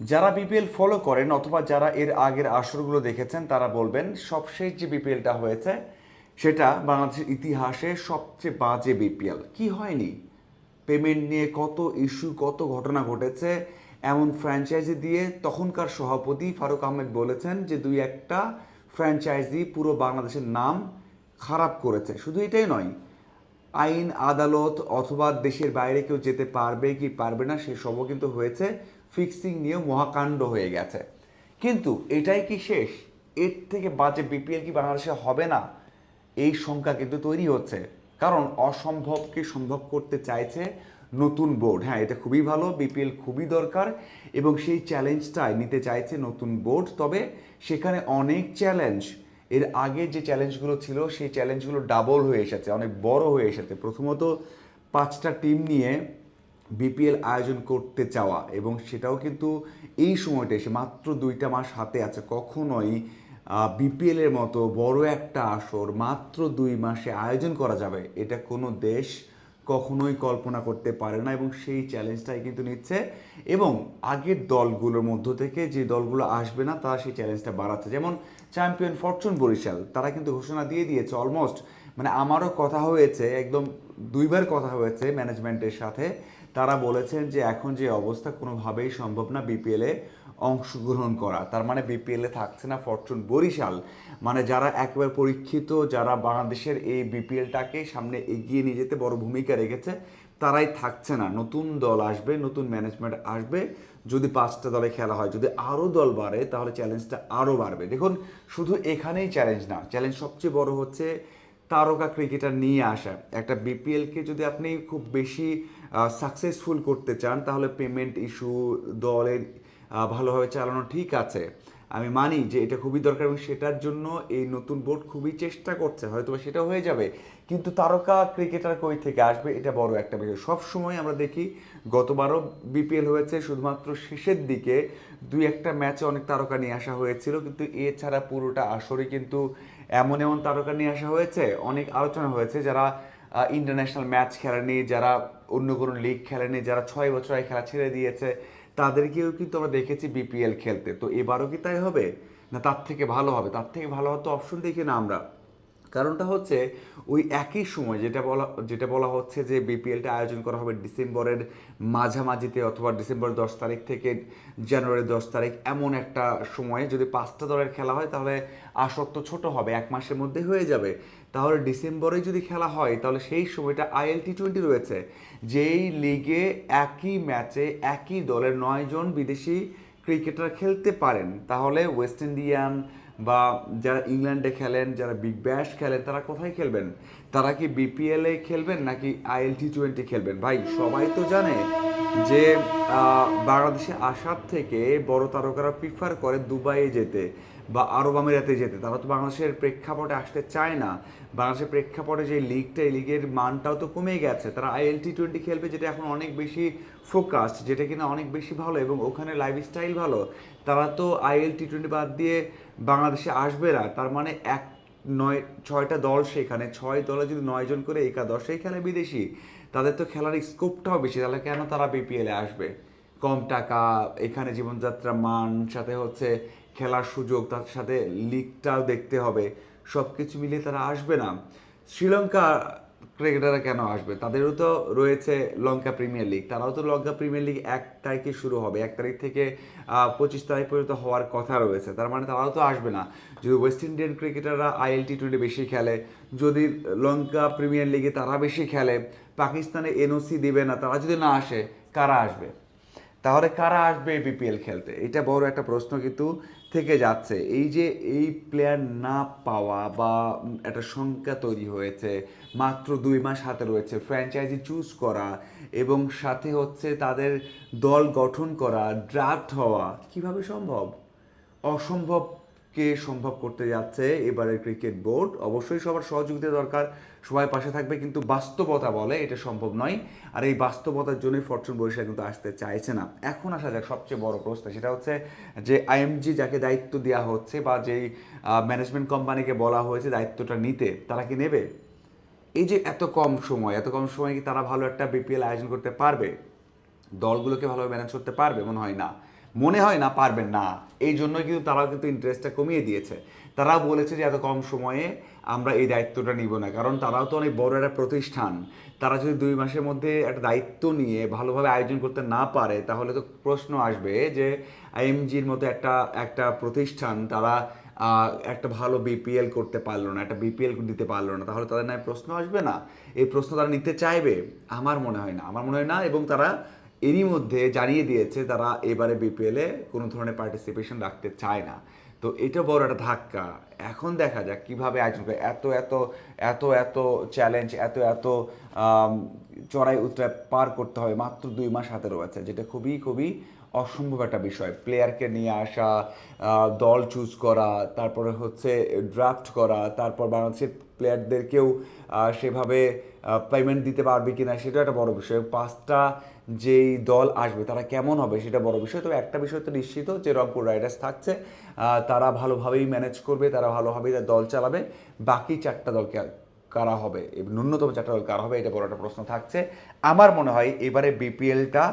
যারা BPL follow করেন অথবা যারা এর আগের আসরগুলো দেখেছেন, তারা বলবেন, সবশেষ যে বিপিএলটা হয়েছে, সেটা বাংলাদেশের ইতিহাসে সবচেয়ে বাজে বিপিএল কি হয়নি? পেমেন্ট নিয়ে কত ইস্যু কত ঘটনা ঘটেছে, এমন ফ্র্যাঞ্চাইজি দিয়ে তখনকার সভাপতি ফারুক আহমেদ বলেছেন যে দুই একটা ফ্র্যাঞ্চাইজি পুরো বাংলাদেশের নাম খারাপ করেছে। শুধু এটাই নয়, আইন, আদালত অথবা দেশের বাইরে কেউ যেতে পারবে কি পারবে না সেসবও কিন্তু হয়েছে। ফিক্সিং নিয়েও মহাকাণ্ড হয়ে গেছে। কিন্তু এটাই কি শেষ? এর থেকে বাজে বিপিএল কি বাংলাদেশে হবে না? এই সংখ্যা কিন্তু তৈরি হচ্ছে। কারণ অসম্ভবকে সম্ভব করতে চাইছে নতুন বোর্ড। হ্যাঁ এটা খুবই ভালো, বিপিএল খুবই দরকার এবং সেই চ্যালেঞ্জটাই নিতে চাইছে নতুন বোর্ড। তবে সেখানে অনেক চ্যালেঞ্জ। এর আগে যে চ্যালেঞ্জগুলো ছিল, সেই চ্যালেঞ্জগুলো ডাবল হয়ে এসেছে, অনেক বড় হয়ে এসেছে। প্রথমত পাঁচটা টিম নিয়ে বিপিএল আয়োজন করতে চাওয়া এবং সেটাও কিন্তু এই সময়টা এসে মাত্র দুইটা মাস হাতে আছে। কখনোই বিপিএল এর মতো বড় একটা আসর মাত্র দুই মাসে আয়োজন করা যাবে, এটা কোনো দেশ কখনোই কল্পনা করতে পারে না এবং সেই চ্যালেঞ্জটাই কিন্তু নিচ্ছে এবং আগের দলগুলোর মধ্য থেকে যে দলগুলো আসবে না, তারা সেই চ্যালেঞ্জটা বাড়াচ্ছে। যেমন চ্যাম্পিয়ন ফরচুন বরিশাল, তারা কিন্তু ঘোষণা দিয়ে দিয়েছে অলমোস্ট মানে আমারও কথা হয়েছে, একদম দুইবার কথা হয়েছে ম্যানেজমেন্টের সাথে তারা বলেছেন যে এখন যে অবস্থা কোনোভাবেই সম্ভব না বিপিএলে অংশগ্রহণ করা। তার মানে বিপিএলে থাকছে না ফরচুন বরিশাল। মানে যারা একবার পরীক্ষিত, যারা বাংলাদেশের এই বিপিএলটাকে সামনে এগিয়ে নিয়ে যেতে বড় ভূমিকা রেখেছে, তারাই থাকছে না। নতুন দল আসবে, নতুন ম্যানেজমেন্ট আসবে। যদি পাঁচটা দলে খেলা হয়, যদি আরও দল বাড়ে, তাহলে চ্যালেঞ্জটা আরও বাড়বে। দেখুন, শুধু এখানেই চ্যালেঞ্জ না চ্যালেঞ্জ সবচেয়ে বড় হচ্ছে তারকা ক্রিকেটার নিয়ে আসা। একটা বিপিএলকে যদি আপনি খুব বেশি সাকসেসফুল করতে চান, তাহলে পেমেন্ট ইস্যু দলের ভালোভাবে চালানো ঠিক আছে। আমি মানি যে এটা খুবই দরকার এবং সেটার জন্য এই নতুন বোর্ড খুবই চেষ্টা করছে হয়তো সেটা হয়ে যাবে। কিন্তু তারকা ক্রিকেটার কই থেকে আসবে, এটা বড় একটা বিষয়। সব সময় আমরা দেখি, গতবারও বিপিএল হয়েছে, শুধুমাত্র শেষের দিকে দুই একটা ম্যাচে অনেক তারকা নিয়ে আসা হয়েছিল, কিন্তু এছাড়া পুরোটা আসরে কিন্তু এমন এমন তারকা নিয়ে আসা হয়েছে, অনেক আলোচনা হয়েছে যারা ইন্টারন্যাশনাল ম্যাচ খেলেনি, যারা অন্য কোনো লিগ খেলেনি, যারা ছয় বছর আগে খেলা ছেড়ে দিয়েছে, তাদেরকেও কিন্তু আমরা দেখেছি বিপিএল খেলতে। তো এবারও কি তাই হবে? না, তার থেকে ভালো হবে? তার থেকে ভালো হয়তো অপশন দেখি না আমরা। কারণটা হচ্ছে, ওই একই সময় যেটা বলা যেটা বলা হচ্ছে যে বিপিএলটা আয়োজন করা হবে ডিসেম্বরের মাঝামাঝিতে অথবা ডিসেম্বরের দশ তারিখ থেকে জানুয়ারির দশ তারিখ এমন একটা সময়ে যদি পাঁচটা দলের খেলা হয়, তাহলে আসক্ত ছোট হবে, এক মাসের মধ্যে হয়ে যাবে। তাহলে ডিসেম্বরে যদি খেলা হয়, তাহলে সেই সময়টা আইএল টি টোয়েন্টি রয়েছে, যেই লিগে একই ম্যাচে একই দলের নয়জন বিদেশি ক্রিকেটার খেলতে পারেন। তাহলে ওয়েস্ট ইন্ডিয়ান বা যারা ইংল্যান্ডে খেলেন, যারা বিগ ব্যাশ খেলেন, তারা কোথায় খেলবেন? তারা কি বিপিএলে খেলবেন নাকি আইএল টি টোয়েন্টি খেলবেন? ভাই, সবাই তো জানে যে বাংলাদেশে আসার থেকে বড় তারকারা প্রিফার করে দুবাইয়ে যেতে। বা আরব আমিরাতে যেতে, তারা তো বাংলাদেশের প্রেক্ষাপটে আসতে চায় না। বাংলাদেশের প্রেক্ষাপটে যে লিগটা এই লিগের মানটাও তো কমে গেছে। তারা আইএল টি টোয়েন্টি খেলবে, যেটা এখন অনেক বেশি ফোকাসড যেটা কিনা অনেক বেশি ভালো এবং ওখানে লাইফস্টাইল ভালো। তারা তো আইএল টি টোয়েন্টি বাদ দিয়ে বাংলাদেশে আসবে না। তার মানে এক, নয়, ছয়টা দল সেখানে, ছয় দলে যদি নয়জন করে একাদশেই খেলে বিদেশি, তাদের তো খেলার স্কোপটাও বেশি। তাহলে কেন তারা বিপিএলে আসবে? কম টাকা, এখানে জীবনযাত্রা মান, সাথে হচ্ছে খেলার সুযোগ, তার সাথে লিগটাও দেখতে হবে সব কিছু মিলিয়ে তারা আসবে না। শ্রীলঙ্কা ক্রিকেটাররা কেন আসবে? তাদেরও তো রয়েছে লঙ্কা প্রিমিয়ার লিগ তারাও তো লঙ্কা প্রিমিয়ার লিগ এক তারিখে শুরু হবে, এক তারিখ থেকে পঁচিশ তারিখ পর্যন্ত হওয়ার কথা রয়েছে, তার মানে তারাও তো আসবে না। যদি ওয়েস্ট ইন্ডিয়ান ক্রিকেটাররা আইএল টি টোয়েন্টি বেশি খেলে, যদি লঙ্কা প্রিমিয়ার লিগে তারা বেশি খেলে পাকিস্তানে এনওসি দিবে না, তারা যদি না আসে, কারা আসবে? তাহলে কারা আসবে বিপিএল খেলতে? এটা বড় একটা প্রশ্ন কিন্তু থেকে যাচ্ছে। এই যে এই প্লেয়ার না পাওয়া বা একটা সংখ্যা তৈরি হয়েছে, মাত্র দুই মাস হাতে রয়েছে ফ্র্যাঞ্চাইজি চুজ করা এবং সাথে হচ্ছে তাদের দল গঠন করা ড্রাফট হওয়া, কীভাবে সম্ভব? অসম্ভবকে সম্ভব করতে যাচ্ছে এবারের ক্রিকেট বোর্ড? অবশ্যই সবার সহযোগিতা দরকার। সবাই পাশে থাকবে কিন্তু বাস্তবতা বলে এটা সম্ভব নয়। আর এই বাস্তবতার জন্যই ফরচুন বরিশাল কিন্তু আসতে চাইছে না। এখন আসা যাক, সবচেয়ে বড় প্রশ্ন সেটা হচ্ছে যে আইএমজি যাকে দায়িত্ব দেওয়া হচ্ছে বা যেই ম্যানেজমেন্ট কোম্পানিকে বলা হয়েছে দায়িত্বটা নিতে, তারা কি নেবে? এই যে এত কম সময়, এত কম সময় কি তারা ভালো একটা বিপিএল আয়োজন করতে পারবে? দলগুলোকে ভালোভাবে ম্যানেজ করতে পারবে? মনে হয় না। মনে হয় না পারবেন না। এই জন্যই কিন্তু তারাও কিন্তু ইন্টারেস্টটা কমিয়ে দিয়েছে। তারা বলেছে যে, এত কম সময়ে আমরা এই দায়িত্বটা নিব না। কারণ তারাও তো অনেক বড় একটা প্রতিষ্ঠান। তারা যদি দুই মাসের মধ্যে একটা দায়িত্ব নিয়ে ভালোভাবে আয়োজন করতে না পারে, তাহলে তো প্রশ্ন আসবে যে আইএমজির মতো একটা একটা প্রতিষ্ঠান তারা একটা ভালো বিপিএল করতে পারল না, একটা বিপিএল দিতে পারল না। তাহলে তাদের নয় প্রশ্ন আসবে না। এই প্রশ্ন তারা নিতে চাইবে, আমার মনে হয় না। আমার মনে হয় না এবং তারা এরই মধ্যে জানিয়ে দিয়েছে তারা এবারে বিপিএলে কোনো ধরনের পার্টিসিপেশন রাখতে চায় না। তো এটা বড় একটা ধাক্কা। এখন দেখা যাক কীভাবে আয়োজন করে। এত এত এত এত চ্যালেঞ্জ এত এত চড়াই উতরাই পার করতে হবে মাত্র দুই মাস হাতে রয়েছে, যেটা খুবই খুবই অসম্ভব একটা বিষয়। প্লেয়ারকে নিয়ে আসা দল চুজ করা, তারপরে হচ্ছে ড্রাফট করা, তারপর বাংলাদেশের প্লেয়ারদেরকেও সেভাবে পেমেন্ট দিতে পারবে কি না সেটা একটা বড় বিষয়। পাঁচটা যেই দল আসবে, তারা কেমন হবে সেটা বড় বিষয়। তবে একটা বিষয় তো নিশ্চিত যে রংপুর রাইডার্স থাকছে তারা ভালোভাবেই ম্যানেজ করবে, তারা ভালোভাবেই তার দল চালাবে। বাকি চারটা দলকে কারা হবে? ন্যূনতম চারটা দল কারা হবে, এটা বড় একটা প্রশ্ন থাকছে। আমার মনে হয় এবারে বিপিএলটা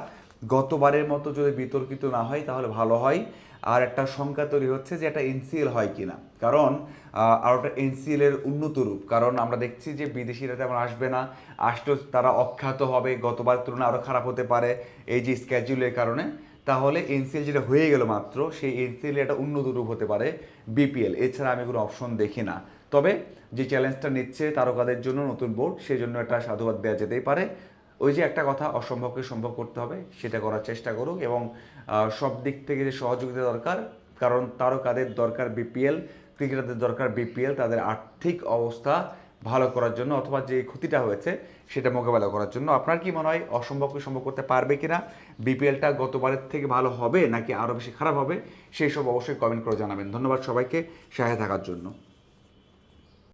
গতবারের মতো যদি বিতর্কিত না হয়, তাহলে ভালো হয়। আর একটা শঙ্কা তৈরি হচ্ছে যে একটা এনসিএল হয় কিনা। কারণ আহ, আর ওটা এনসিএল এর উন্নত রূপ। কারণ আমরা দেখছি যে বিদেশিরা তেমন আসবে না। আসলেও তারা অখ্যাত হবে গতবার তুলনায় আরও খারাপ হতে পারে এই যে স্ক্যাজুলের কারণে। তাহলে এনসিএল যেটা হয়ে গেল মাত্র সেই এনসিএল একটা উন্নত রূপ হতে পারে বিপিএল। এছাড়া আমি কোনো অপশন দেখি না। তবে যে চ্যালেঞ্জটা নিচ্ছে তারকাদের জন্য নতুন বোর্ড সেই জন্য একটা সাধুবাদ দেওয়া যেতেই পারে। ওই যে একটা কথা অসম্ভবকে সম্ভব করতে হবে, সেটা করার চেষ্টা করুক এবং সব দিক থেকে যে সহযোগিতা দরকার, কারণ তারকাদের দরকার বিপিএল, ক্রিকেটারদের দরকার বিপিএল, তাদের আর্থিক অবস্থা ভালো করার জন্য অথবা যে ক্ষতিটা হয়েছে, সেটা মোকাবেলা করার জন্য। আপনার কি মনে হয় অসম্ভবকে সম্ভব করতে পারবে কিনা? বিপিএলটা গতবারের থেকে ভালো হবে নাকি আরও বেশি খারাপ হবে? সেই সব অবশ্যই কমেন্ট করে জানাবেন। ধন্যবাদ সবাইকে সহায় থাকার জন্য।